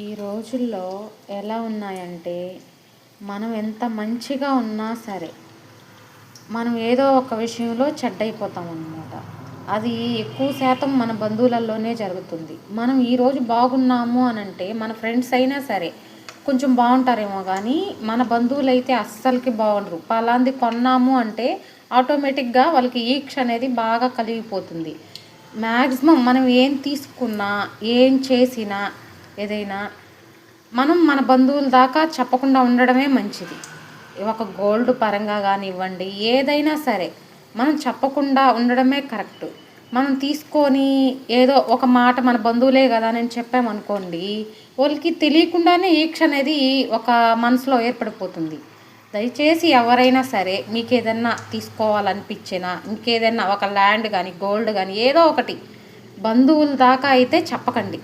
ఈ రోజుల్లో ఎలా ఉన్నాయంటే మనం ఎంత మంచిగా ఉన్నా సరే మనం ఏదో ఒక విషయంలో చెడ్డైపోతాం అన్నమాట అది ఎక్కువ శాతం మన బంధువులలోనే జరుగుతుంది. మనం ఈరోజు బాగున్నాము అని అంటే మన ఫ్రెండ్స్ అయినా సరే కొంచెం బాగుంటారేమో కానీ మన బంధువులు అయితే అస్సలకి బాగుండరు. పలాంది కొన్నాము అంటే ఆటోమేటిక్గా వాళ్ళకి ఈక్ష అనేది బాగా కలిగిపోతుంది. మ్యాక్సిమం మనం ఏం తీసుకున్నా ఏం చేసినా ఏదైనా మనం మన బంధువుల దాకా చెప్పకుండా ఉండడమే మంచిది. ఒక గోల్డ్ పరంగా కానివ్వండి ఏదైనా సరే మనం చెప్పకుండా ఉండడమే కరెక్ట్. మనం తీసుకొని ఏదో ఒక మాట మన బంధువులే కదా నేను చెప్పామనుకోండి వాళ్ళకి తెలియకుండానే ఈక్ష అనేది ఒక మనసులో ఏర్పడిపోతుంది. దయచేసి ఎవరైనా సరే మీకు ఏదన్నా తీసుకోవాలనిపించినా ఇంకేదన్నా ఒక ల్యాండ్ కానీ గోల్డ్ కానీ ఏదో ఒకటి బంధువుల దాకా అయితే చెప్పకండి.